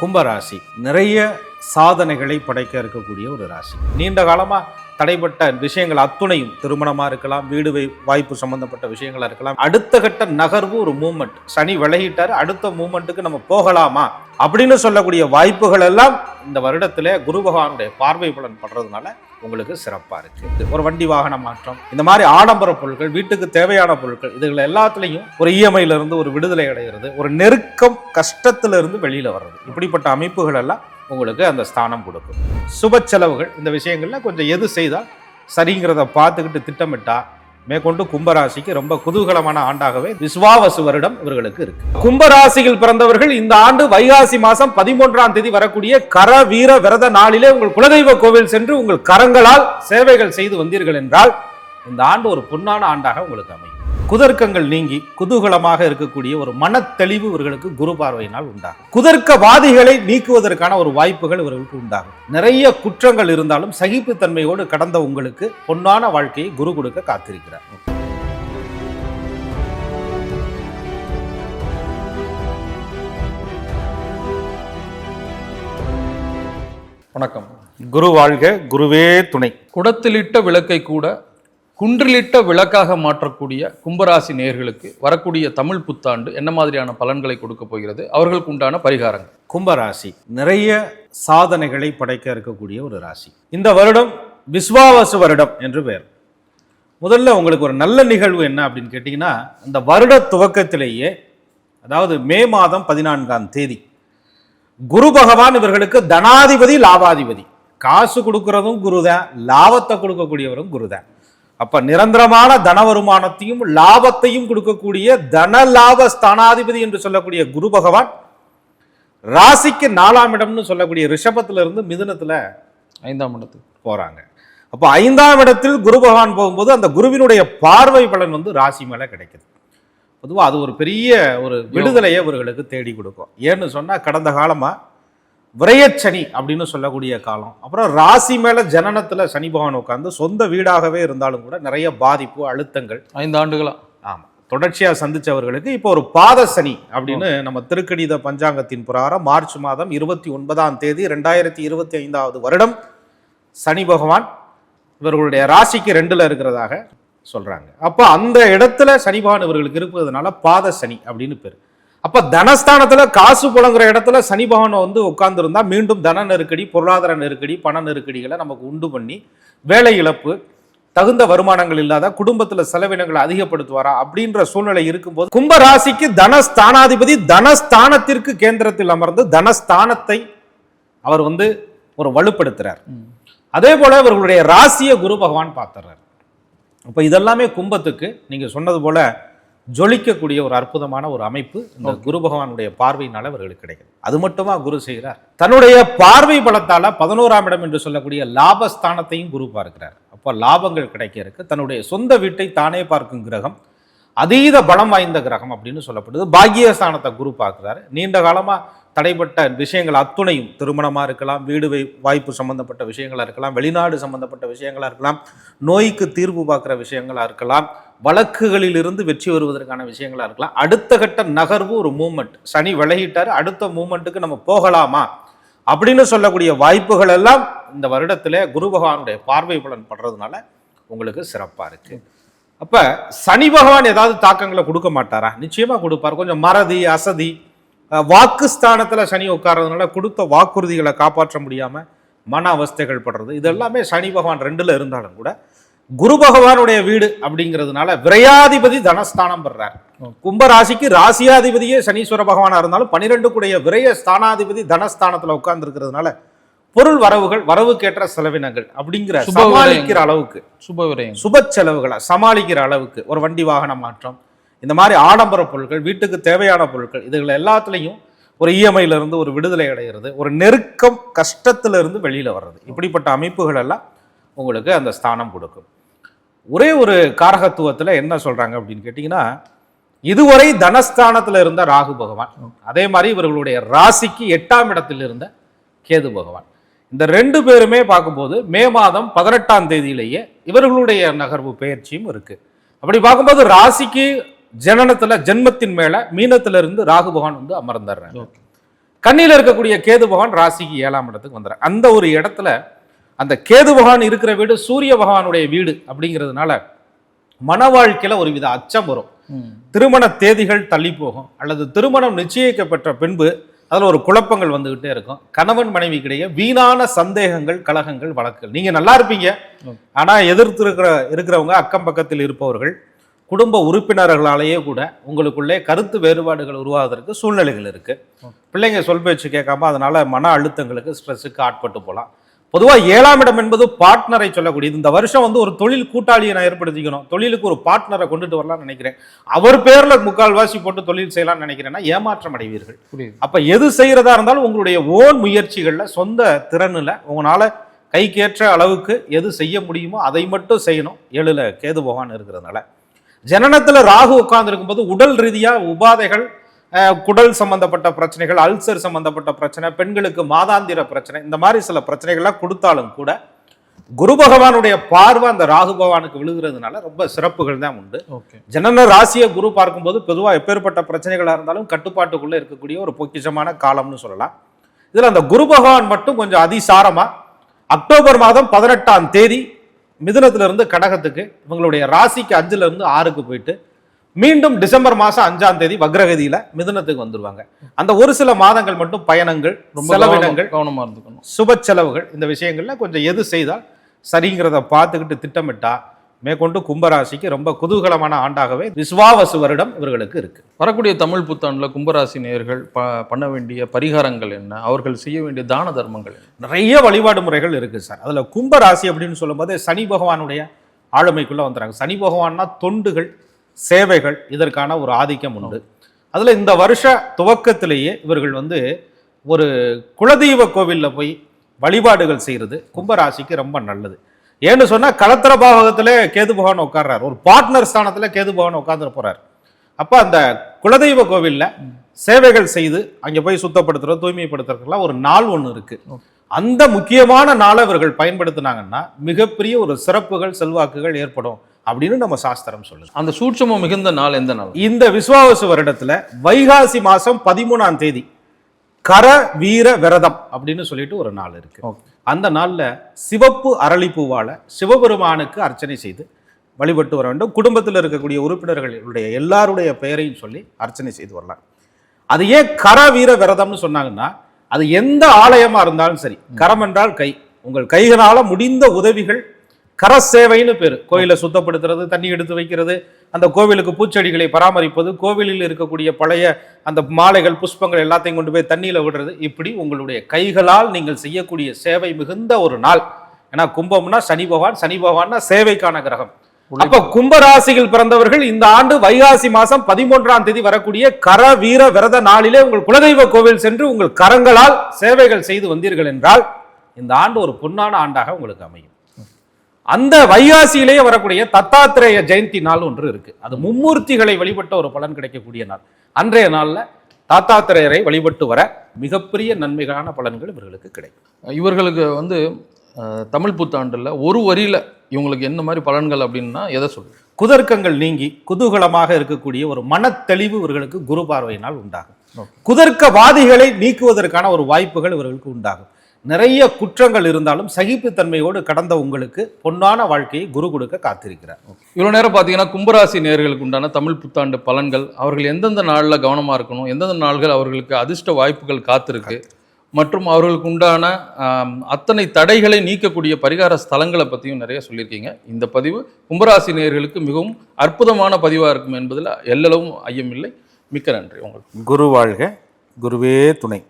கும்பராசி. நிறைய சாதனைகளை படைக்க இருக்கக்கூடிய ஒரு ராசி. நீண்ட காலமாக தடைப்பட்ட விஷயங்கள் அத்துணையும். திருமணமாக இருக்கலாம் வீடு வை- வாய்ப்பு சம்பந்தப்பட்ட விஷயங்களா இருக்கலாம். அடுத்த கட்ட நகர்வு ஒரு மூமெண்ட் சனி விலகிட்டார் அடுத்த மூமெண்ட்டுக்கு நம்ம போகலாமா? அப்படின்னு சொல்லக்கூடிய வாய்ப்புகள் எல்லாம் இந்த வருடத்திலே குரு பகவானுடைய பார்வை பலன் படுறதுனால உங்களுக்கு சிறப்பாக இருக்குது ஒரு வண்டி வாகன மாற்றம் இந்த மாதிரி ஆடம்பர பொருட்கள் வீட்டுக்கு தேவையான பொருட்கள் இதுகள் எல்லாத்துலேயும் ஒரு இஎம்ஐல ஒரு விடுதலை அடைகிறது ஒரு நெருக்கம் கஷ்டத்திலிருந்து வெளியில் வர்றது. இப்படிப்பட்ட அமைப்புகள் எல்லாம் உங்களுக்கு அந்த ஸ்தானம் கொடுக்கும். சுப செலவுகள் இந்த விஷயங்களில் கொஞ்சம் எது செய்தால் சரிங்கிறத பார்த்துக்கிட்டு திட்டமிட்டால் மேற்கொண்டு கும்பராசிக்கு ரொம்ப குதூகலமான ஆண்டாகவே விஸ்வாவசு வருடம் இவர்களுக்கு இருக்கு. கும்பராசியில் பிறந்தவர்கள் இந்த ஆண்டு வைகாசி மாசம் பதிமூன்றாம் தேதி வரக்கூடிய கர வீர விரத நாளிலே உங்கள் குலதெய்வ கோவில் சென்று உங்கள் கரங்களால் சேவைகள் செய்து வந்தீர்கள் என்றால் இந்த ஆண்டு ஒரு பொன்னான ஆண்டாக உங்களுக்கு அமையும். குதர்க்கங்கள் நீங்கி குதூகலமாக இருக்கக்கூடிய ஒரு மனத்தெளிவு இவர்களுக்கு குரு பார்வையினால் உண்டாகும். குதர்க்கவாதிகளை நீக்குவதற்கான ஒரு வாய்ப்புகள் இவர்களுக்கு உண்டாகும். நிறைய குற்றங்கள் இருந்தாலும் சகிப்புத்தன்மையோடு கடந்த உங்களுக்கு பொன்னான வாழ்க்கையை குரு கொடுக்க காத்திருக்கிறார். வணக்கம். குரு வாழ்க குருவே துணை. குடத்திலிட்ட விளக்கை கூட குன்றிலிட்ட விளக்காக மாற்றக்கூடிய கும்பராசி நேர்களுக்கு வரக்கூடிய தமிழ் புத்தாண்டு என்ன மாதிரியான பலன்களை கொடுக்க போகிறது? அவர்களுக்கு உண்டான பரிகாரங்கள். கும்பராசி நிறைய சாதனைகளை படைக்க இருக்கக்கூடிய ஒரு ராசி. இந்த வருடம் விஸ்வாவசு வருடம் என்று பெயர் முதல்ல உங்களுக்கு ஒரு நல்ல நிகழ்வு என்ன அப்படின்னு கேட்டிங்கன்னா இந்த வருட துவக்கத்திலேயே அதாவது மே மாதம் பதினான்காம் தேதி குரு பகவான் இவர்களுக்கு தனாதிபதி லாபாதிபதி. காசு கொடுக்கறதும் குருதான் லாபத்தை கொடுக்கக்கூடியவரும் குருதான். அப்ப நிரந்தரமான தன வருமானத்தையும் லாபத்தையும் கொடுக்கக்கூடிய தன லாப ஸ்தானாதிபதி என்று சொல்லக்கூடிய குரு பகவான் ராசிக்கு நாலாம் இடம்னு சொல்லக்கூடிய ரிஷபத்துல இருந்து மிதுனத்துல ஐந்தாம் இடத்துக்கு போறாங்க. அப்போ ஐந்தாம் இடத்தில் குரு பகவான் போகும்போது அந்த குருவினுடைய பார்வை பலன் வந்து ராசி மேல கிடைக்குது. பொதுவா அது ஒரு பெரிய ஒரு விடுதலையை இவர்களுக்கு தேடி கொடுக்கும். ஏன்னு சொன்னா கடந்த காலமா விரயச்சனி அப்படின்னு சொல்லக்கூடிய காலம். அப்புறம் ராசி மேல ஜனனத்துல சனி பகவான் உட்கார்ந்து சொந்த வீடாகவே இருந்தாலும் கூட நிறைய பாதிப்பு அழுத்தங்கள். ஐந்து ஆண்டுகளா? ஆமா. தொடர்ச்சியா சந்திச்சவர்களுக்கு இப்போ ஒரு பாத சனி அப்படின்னு நம்ம திருக்கணித பஞ்சாங்கத்தின் பிரகாரம் மார்ச் மாதம் இருபத்தி ஒன்பதாம் தேதி ரெண்டாயிரத்தி இருபத்தி ஐந்தாவது வருடம் சனி பகவான் இவர்களுடைய ராசிக்கு ரெண்டுல இருக்கிறதாக சொல்றாங்க. அப்ப அந்த இடத்துல சனி பகவான் இவர்களுக்கு இருப்பதனால பாத சனி அப்படின்னு பேர். அப்ப தனஸ்தானத்துல காசு புழங்குற இடத்துல சனி பகவான் வந்து உட்கார்ந்துருந்தா மீண்டும் தன நெருக்கடி பொருளாதார நெருக்கடி பண நெருக்கடிகளை நமக்கு உண்டு பண்ணி வேலை இழப்பு தகுந்த வருமானங்கள் இல்லாத குடும்பத்துல செலவினங்களை அதிகப்படுத்துவாரா அப்படின்ற சூழ்நிலை இருக்கும்போது கும்ப ராசிக்கு தனஸ்தானாதிபதி தனஸ்தானத்திற்கு கேந்திரத்தில் அமர்ந்து தனஸ்தானத்தை அவர் வந்து ஒரு வலுப்படுத்துறார். அதே போல இவர்களுடைய ராசியை குரு பகவான் பார்த்துறார். அப்ப இதெல்லாமே கும்பத்துக்கு நீங்க சொன்னது போல ஜொலிக்கக்கூடிய ஒரு அற்புதமான ஒரு அமைப்பு இந்த குரு பகவானுடைய பார்வையினால இவர்களுக்கு கிடைக்குது அது மட்டுமா குரு செய்கிறார்? தன்னுடைய பார்வை பலத்தால பதினோராம் இடம் என்று சொல்லக்கூடிய லாபஸ்தானத்தையும் குரு பார்க்கிறார். அப்போ லாபங்கள் கிடைக்க இருக்கு தன்னுடைய சொந்த வீட்டை தானே பார்க்கும் கிரகம் அதீத பலம் வாய்ந்த கிரகம் அப்படின்னு சொல்லப்படுது. பாக்கியஸ்தானத்தை குரு பார்க்கிறாரு. நீண்ட காலமா தடைப்பட்ட விஷயங்கள் அத்துணையும் திருமணமா இருக்கலாம் வீடு வாய்ப்பு சம்பந்தப்பட்ட விஷயங்களா இருக்கலாம் வெளிநாடு சம்பந்தப்பட்ட விஷயங்களா இருக்கலாம் நோய்க்கு தீர்வு பார்க்குற விஷயங்களா இருக்கலாம் வழக்குகளில் இருந்து வெற்றி வருவதற்கான விஷயங்களா இருக்கலாம். அடுத்த கட்ட நகர்வு ஒரு மூமெண்ட் சனி விலகிட்டார் அடுத்த மூமெண்ட்டுக்கு நம்ம போகலாமா? அப்படின்னு சொல்லக்கூடிய வாய்ப்புகள் எல்லாம் இந்த வருடத்திலே குரு பகவானுடைய பார்வை பலன் படுறதுனால உங்களுக்கு சிறப்பாக இருக்கு. அப்போ சனி பகவான் ஏதாவது தாக்கங்களை கொடுக்க மாட்டாரா? நிச்சயமாக கொடுப்பார். கொஞ்சம் மறதி அசதி வாக்கு ஸ்தானத்தில் சனி உட்கார்றதுனால கொடுத்த வாக்குறுதிகளை காப்பாற்ற முடியாமல் மன அவஸ்தைகள் படுறது. இது எல்லாமே சனி பகவான் ரெண்டில் இருந்தாலும் கூட குரு பகவானுடைய வீடு அப்படிங்கிறதுனால விரையாதிபதி தனஸ்தானம் பெறார். கும்ப ராசிக்கு ராசியாதிபதியே சனீஸ்வர பகவானா இருந்தாலும் பனிரெண்டு கூடிய விரய ஸ்தானாதிபதி தனஸ்தானத்துல உட்கார்ந்து இருக்கிறதுனால பொருள் வரவுகள் வரவுக்கேற்ற செலவினங்கள் அப்படிங்கிற சமாளிக்கிற அளவுக்கு. சுப சுப செலவுகளை சமாளிக்கிற அளவுக்கு ஒரு வண்டி வாகன மாற்றம் இந்த மாதிரி ஆடம்பர பொருட்கள் வீட்டுக்கு தேவையான பொருட்கள் இதுகள் எல்லாத்துலேயும் ஒரு இஎம்ஐல இருந்து ஒரு விடுதலை அடைகிறது ஒரு நெருக்கம் கஷ்டத்துல இருந்து வெளியில வர்றது. இப்படிப்பட்ட அமைப்புகள் எல்லாம் உங்களுக்கு அந்த ஸ்தானம் கொடுக்கும். ஒரே ஒரு காரகத்துவத்துல என்ன சொல்றாங்க அப்படின்னு கேட்டிங்கன்னா இதுவரை தனஸ்தானத்துல இருந்த ராகு பகவான் அதே மாதிரி இவர்களுடைய ராசிக்கு எட்டாம் இடத்தில் இருந்த கேது பகவான். இந்த ரெண்டு பேருமே பார்க்கும்போது மே மாதம் பதினெட்டாம் தேதியிலேயே இவர்களுடைய நகர்வு பெயர்ச்சியும் இருக்கு. அப்படி பார்க்கும்போது ராசிக்கு ஜனனத்துல ஜென்மத்தின் மேல மீனத்துல இருந்து ராகு பகவான் வந்து அமர்ந்துடுறாங்க. கண்ணியில் இருக்கக்கூடிய கேது பகவான் ராசிக்கு ஏழாம் இடத்துக்கு வந்துடுறார். அந்த ஒரு இடத்துல அந்த கேது பகவான் இருக்கிற வீடு சூரிய பகவானுடைய வீடு அப்படிங்கிறதுனால மன வாழ்க்கையில ஒரு வித அச்சம் வரும். திருமண தேதிகள் தள்ளி போகும். அல்லது திருமணம் நிச்சயிக்கப்பட்ட பின்பு அதில் ஒரு குழப்பங்கள் வந்துகிட்டே இருக்கும். கணவன் மனைவிக்கிடையே வீணான சந்தேகங்கள் கலகங்கள் வழக்குகள். நீங்க நல்லா இருப்பீங்க. Okay. ஆனா எதிர்த்து இருக்கிற இருக்கிறவங்க அக்கம் பக்கத்தில் இருப்பவர்கள் குடும்ப உறுப்பினர்களாலேயே கூட உங்களுக்குள்ளே கருத்து வேறுபாடுகள் உருவாவதற்கு சூழ்நிலைகள் இருக்கு. பிள்ளைங்க சொல் பேச்சு கேட்காம அதனால மன அழுத்தங்களுக்கு ஸ்ட்ரெஸ்ஸுக்கு ஆட்பட்டு போகலாம். பொதுவாக ஏழாம் இடம் என்பது பார்ட்னரை சொல்லக்கூடியது. இந்த வருஷம் வந்து ஒரு தொழில் கூட்டாளியை நான் ஏற்படுத்திக்கணும். தொழிலுக்கு ஒரு பார்ட்னரை கொண்டுட்டு வரலாம்னு நினைக்கிறேன். அவர் பேர்ல முக்கால்வாசி போட்டு தொழில் செய்யலாம்னு நினைக்கிறேன்னா ஏமாற்றம் அடைவீர்கள். அப்ப எது செய்யறதா இருந்தாலும் உங்களுடைய ஓன் முயற்சிகள்ல சொந்த திறனுல உங்களால கைக்கேற்ற அளவுக்கு எது செய்ய முடியுமோ அதை மட்டும் செய்யணும். ஏழுல கேது பகவான் இருக்கிறதுனால. ஜனனத்துல ராகு உட்கார்ந்து போது உடல் ரீதியா உபாதைகள் குடல் சம்பந்தப்பட்ட பிரச்சனைகள் அல்சர் சம்பந்தப்பட்ட பிரச்சனை பெண்களுக்கு மாதாந்திர பிரச்சனை இந்த மாதிரி சில பிரச்சனைகள்லாம் கொடுத்தாலும் கூட குரு பகவானுடைய பார்வை அந்த ராகு பகவானுக்கு விழுகிறதுனால ரொம்ப சிறப்புகள் தான் உண்டு. ஓகே. ஜனன ராசியை குரு பார்க்கும்போது பொதுவாக எப்பேற்பட்ட பிரச்சனைகளாக இருந்தாலும் கட்டுப்பாட்டுக்குள்ள இருக்கக்கூடிய ஒரு பொக்கிஷமான காலம்னு சொல்லலாம். இதில் அந்த குரு பகவான் மட்டும் கொஞ்சம் அதிசாரமா அக்டோபர் மாதம் பதினெட்டாம் தேதி மிதுனத்துல இருந்து கடகத்துக்கு இவங்களுடைய ராசிக்கு அஞ்சுல இருந்து ஆறுக்கு போயிட்டு மீண்டும் டிசம்பர் மாசம் அஞ்சாம் தேதி வக்ரகதியில மிதுனத்துக்கு வந்துருவாங்க. அந்த ஒரு சில மாதங்கள் மட்டும் பயணங்கள் ரொம்ப செலவினங்கள் கவனமா- கவனமா இருந்துக்கணும். சுப செலவுகள் இந்த விஷயங்கள்ல கொஞ்சம் எது செய்தால் சரிங்கிறத பார்த்துக்கிட்டு திட்டமிட்டா மேற்கொண்டு கும்பராசிக்கு ரொம்ப குதூகலமான ஆண்டாகவே விஸ்வாவசு வருடம் இவர்களுக்கு இருக்கு. வரக்கூடிய தமிழ் புத்தாண்டுல கும்பராசி நேயர்கள் ப பண்ண வேண்டிய பரிகாரங்கள் என்ன? அவர்கள் செய்ய வேண்டிய தான தர்மங்கள் நிறைய வழிபாடு முறைகள் இருக்கு சார். அதுல கும்பராசி அப்படின்னு சொல்லும்போது சனி பகவானுடைய ஆளுமைக்குள்ள வந்துறாங்க. சனி பகவான்னா தொண்டுகள் சேவைகள் இதற்கான ஒரு ஆதிக்கம் உண்டு. அதில் இந்த வருஷ துவக்கத்திலேயே இவர்கள் வந்து ஒரு குலதெய்வ கோவிலில் போய் வழிபாடுகள் செய்கிறது கும்பராசிக்கு ரொம்ப நல்லது. ஏன்னு சொன்னால் கலத்திர பாவகத்தில் கேது பகவான் உட்கார்றாரு. ஒரு பார்ட்னர் ஸ்தானத்தில் கேது பகவான் உட்கார்ந்து போகிறார் அப்போ அந்த குலதெய்வ கோவிலில் சேவைகள் செய்து அங்கே போய் சுத்தப்படுத்துறது தூய்மைப்படுத்துறதுக்கெல்லாம் ஒரு நாள் ஒன்று இருக்குது அந்த முக்கியமான நாளை இவர்கள் பயன்படுத்தினாங்கன்னா மிகப்பெரிய ஒரு சிறப்புகள் செல்வாக்குகள் ஏற்படும் அப்படின்னு நம்ம சாஸ்திரம் சொல்லுது. அந்த சூட்சமம் மிகுந்த நாள் எந்த நாள்? இந்த விஸ்வாவசு வருடத்துல வைகாசி மாசம் பதிமூணாம் தேதி கர வீர விரதம் அப்படின்னு சொல்லிட்டு ஒரு நாள் இருக்கு. அந்த நாள்ல சிவப்பு அரளிப்பூவால சிவபெருமானுக்கு அர்ச்சனை செய்து வழிபட்டு வர வேண்டும். குடும்பத்தில் இருக்கக்கூடிய உறுப்பினர்களுடைய எல்லாருடைய பெயரையும் சொல்லி அர்ச்சனை செய்து வரலாம். அது ஏன் கர வீர விரதம்னு சொன்னாங்கன்னா அது எந்த ஆலயமா இருந்தாலும் சரி கரம் என்றால் கை. உங்கள் கைகளால முடிந்த உதவிகள் கர சேவைன்னு பேரு. கோயிலை சுத்தப்படுத்துறது தண்ணி எடுத்து வைக்கிறது அந்த கோவிலுக்கு பூச்செடிகளை பராமரிப்பது கோவிலில் இருக்கக்கூடிய பழைய அந்த மாலைகள் புஷ்பங்கள் எல்லாத்தையும் கொண்டு போய் தண்ணியில விடுறது இப்படி உங்களுடைய கைகளால் நீங்கள் செய்யக்கூடிய சேவை மிகுந்த ஒரு நாள். ஏன்னா கும்பம்னா சனி பகவான் சனி பகவான்னா சேவைக்கான கிரகம். அப்ப கும்பராசியில் பிறந்தவர்கள் இந்த ஆண்டு வைகாசி மாசம் பதிமூன்றாம் தேதி வரக்கூடிய கர வீர விரத நாளிலே உங்கள் குலதெய்வ கோவில் சென்று உங்கள் கரங்களால் சேவைகள் செய்து வந்தீர்கள் என்றால் இந்த ஆண்டு ஒரு பொன்னான ஆண்டாக உங்களுக்கு அமையும். அந்த வைகாசியிலேயே வரக்கூடிய தத்தாத்திரேய ஜெயந்தி நாள் ஒன்று இருக்கு. அது மும்மூர்த்திகளை வழிபட்ட ஒரு பலன் கிடைக்கக்கூடிய நாள். அன்றைய நாள்ல தாத்தாத்திரேயரை வழிபட்டு வர மிகப்பெரிய நன்மைகளான பலன்கள் இவர்களுக்கு கிடைக்கும். இவர்களுக்கு வந்து தமிழ் புத்தாண்டுல ஒரு வரியில இவங்களுக்கு என்ன மாதிரி பலன்கள் அப்படின்னா எதை சொல்லுங்க குதர்க்கங்கள் நீங்கி குதூகலமாக இருக்கக்கூடிய ஒரு மனத்தெளிவு இவர்களுக்கு குரு பார்வையினால் உண்டாகும். குதர்க்கவாதிகளை நீக்குவதற்கான ஒரு வாய்ப்புகள் இவர்களுக்கு உண்டாகும். நிறைய குற்றங்கள் இருந்தாலும் சகிப்புத்தன்மையோடு கடந்த உங்களுக்கு பொன்னான வாழ்க்கையை குரு கொடுக்க காத்திருக்கிறார். இவ்வளோ நேரம் பார்த்தீங்கன்னா கும்பராசி நேர்களுக்கு உண்டான தமிழ் புத்தாண்டு பலன்கள் அவர்கள் எந்தெந்த நாளில் கவனமாக இருக்கணும் எந்தெந்த நாள்கள் அவர்களுக்கு அதிர்ஷ்ட வாய்ப்புகள் காத்திருக்கு மற்றும் அவர்களுக்கு உண்டான அத்தனை தடைகளை நீக்கக்கூடிய பரிகார ஸ்தலங்களை பற்றியும் நிறைய சொல்லியிருக்கீங்க. இந்த பதிவு கும்பராசி நேர்களுக்கு மிகவும் அற்புதமான பதிவாக இருக்கும் என்பதில் எல்லளவும் ஐயமில்லை. மிக்க நன்றி. உங்களுக்கு. குரு வாழ்க. குருவே துணை.